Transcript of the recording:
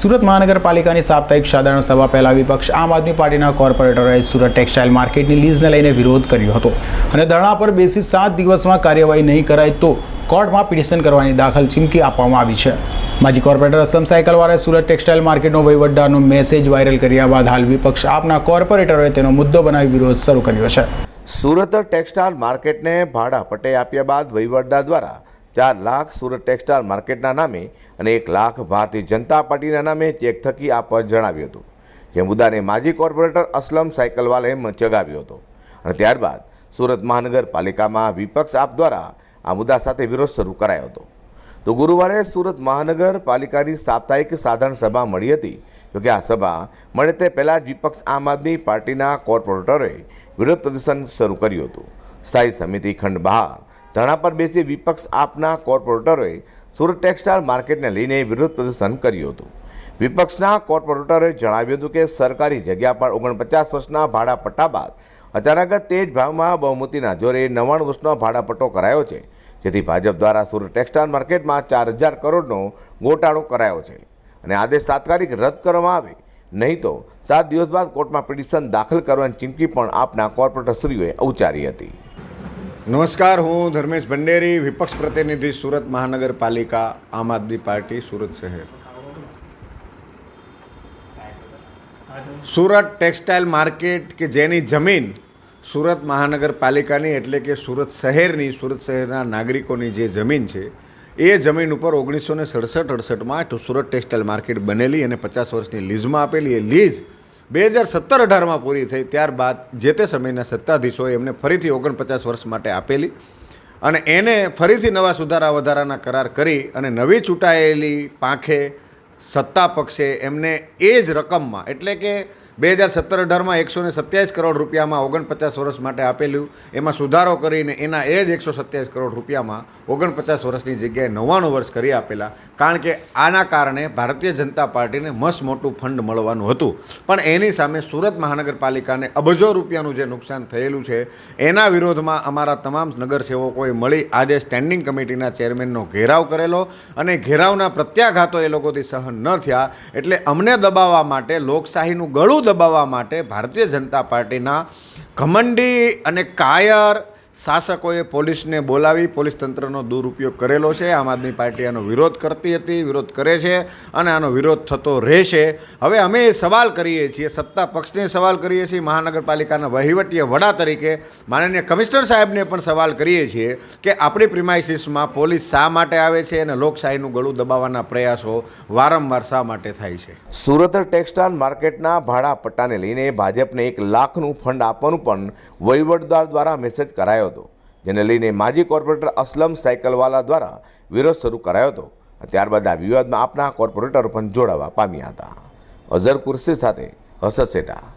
સુરત મહાનગરપાલિકાની સાપ્તાહિક સાધારણ સભા પહેલા વિપક્ષ આમ આદમી પાર્ટીના કોર્પોરેટરોએ સુરત ટેક્સટાઇલ માર્કેટની લીઝને લઈને વિરોધ કર્યો હતો. અને ધરણા પર બેસી સાત દિવસમાં કાર્યવાહી નહીં કરાય તો કોર્ટમાં પિટિશન કરવાની દાખલ ચીમકી આપવામાં આવી છે. માજી કોર્પોરેટર અસમ સાયકલવાળાએ સુરત ટેક્સટાઇલ માર્કેટનો વહીવટદારનો મેસેજ વાયરલ કર્યા બાદ હાલ વિપક્ષ આપના કોર્પોરેટરોએ તેનો મુદ્દો બનાવી વિરોધ શરૂ કર્યો છે. સુરત ટેક્સટાઇલ માર્કેટને ભાડા પટે આપ્યા બાદ વહીવટદાર દ્વારા ચાર લાખ સુરત ટેક્સટાઇલ માર્કેટના નામે અને એક લાખ ભારતીય જનતા પાર્ટીના નામે ચેક થકી આપવા જણાવ્યું હતું. જે મુદ્દાને માજી કોર્પોરેટર અસલમ સાયકલવાલે ચગાવ્યો હતો. અને ત્યારબાદ સુરત મહાનગરપાલિકામાં વિપક્ષ આપ દ્વારા આ મુદ્દા સાથે વિરોધ શરૂ કરાયો હતો. તો ગુરુવારે સુરત મહાનગરપાલિકાની સાપ્તાહિક સાધારણ સભા મળી હતી. જોકે આ સભા મળે તે પહેલાં જ વિપક્ષ આમ આદમી પાર્ટીના કોર્પોરેટરોએ વિરોધ પ્રદર્શન શરૂ કર્યું હતું. સ્થાયી સમિતિ ખંડ બહાર ધરણા પર બેસી વિપક્ષ આપના કોર્પોરેટરોએ સુરત ટેક્સટાઇલ માર્કેટને લઈને વિરોધ પ્રદર્શન કર્યું હતું. વિપક્ષના કોર્પોરેટરોએ જણાવ્યું હતું કે સરકારી જગ્યા પર ઓગણપચાસ વર્ષના ભાડા પટ્ટા બાદ અચાનક જ તેજ ભાવમાં બહુમતીના જોરે નવ્વાણું વર્ષનો ભાડાપટ્ટો કરાયો છે. જેથી ભાજપ દ્વારા સુરત ટેક્સટાઇલ માર્કેટમાં ચાર હજાર કરોડનો ગોટાળો કરાયો છે અને આદેશ તાત્કાલિક રદ કરવામાં આવે. નહીં તો સાત દિવસ બાદ કોર્ટમાં પિટિશન દાખલ કરવાની ચીમકી પણ આપના કોર્પોરેટરશ્રીઓએ ઉચ્ચારી હતી. નમસ્કાર, હું ધર્મેશ ભંડેરી, વિપક્ષ પ્રતિનિધિ, સુરત મહાનગરપાલિકા, આમ આદમી પાર્ટી, સુરત શહેર. સુરત ટેક્સટાઇલ માર્કેટ કે જેની જમીન સુરત મહાનગરપાલિકાની એટલે કે સુરત શહેરની, સુરત શહેરના નાગરિકોની જે જમીન છે, એ જમીન ઉપર ઓગણીસો ને સડસઠ અડસઠમાં સુરત ટેક્સટાઇલ માર્કેટ બનેલી અને પચાસ વર્ષની લીઝમાં આપેલી. એ લીઝ બે હજાર સત્તર અઢારમાં પૂરી થઈ ત્યારબાદ જે તે સમયના સત્તાધીશોએ એમને ફરીથી ઓગણપચાસ વર્ષ માટે આપેલી અને એને ફરીથી નવા સુધારા વધારાના કરાર કરી અને નવી ચૂંટાયેલી પાંખે સત્તા પક્ષે એમને એ જ રકમમાં, એટલે કે બે હજાર સત્તર અઢારમાં એકસો ને સત્યાવીસ કરોડ રૂપિયામાં ઓગણપચાસ વર્ષ માટે આપેલું. એમાં સુધારો કરીને એના એ જ એકસો સત્યાવીસ કરોડ રૂપિયામાં ઓગણપચાસ વર્ષની જગ્યાએ નવ્વાણું વર્ષ કરી આપેલા. કારણ કે આના કારણે ભારતીય જનતા પાર્ટીને મસ્ત મોટું ફંડ મળવાનું હતું. પણ એની સામે સુરત મહાનગરપાલિકાને અબજો રૂપિયાનું જે નુકસાન થયેલું છે, એના વિરોધમાં અમારા તમામ નગરસેવકોએ મળી આજે સ્ટેન્ડિંગ કમિટીના ચેરમેનનો ઘેરાવ કરેલો અને ઘેરાવના પ્રત્યાઘાતો એ લોકોથી સહન ન થયા. એટલે અમને દબાવવા માટે લોકશાહીનું ગળું દબાવવા માટે ભારતીય જનતા પાર્ટીના ઘમંડી અને કાયર શાસકોએ પોલીસને બોલાવી, પોલીસ તંત્રનો દુરુપયોગ કરેલો છે. આમ આદમી પાર્ટી આનો વિરોધ કરતી હતી, વિરોધ કરે છે અને આનો વિરોધ થતો રહેશે. હવે અમે એ સવાલ કરીએ છીએ, સત્તા પક્ષને સવાલ કરીએ છીએ, મહાનગરપાલિકાના વહીવટીય વડા તરીકે. માનનીય કમિશનર સાહેબને પણ સવાલ કરીએ છીએ કે આપણી પ્રિમાઇસીસમાં પોલીસ શા માટે આવે છે અને લોકશાહીનું ગળું દબાવવાના પ્રયાસો વારંવાર શા માટે થાય છે? સુરત ટેક્સટાઇલ માર્કેટના ભાડા પટ્ટાને લઈને ભાજપને એક લાખનું ફંડ આપવાનું પણ વહીવટદાર દ્વારા મેસેજ કરાયો હતો, જેને લઈને માજી કોર્પોરેટર અસલમ સાયકલવાલા દ્વારા વિરોધ શરૂ કરાયો હતો. ત્યારબાદ આ વિવાદમાં આપના કોર્પોરેટર પણ જોડાવા પામ્યા હતા. અઝર કુર્સી સાથે હસદ સેટા.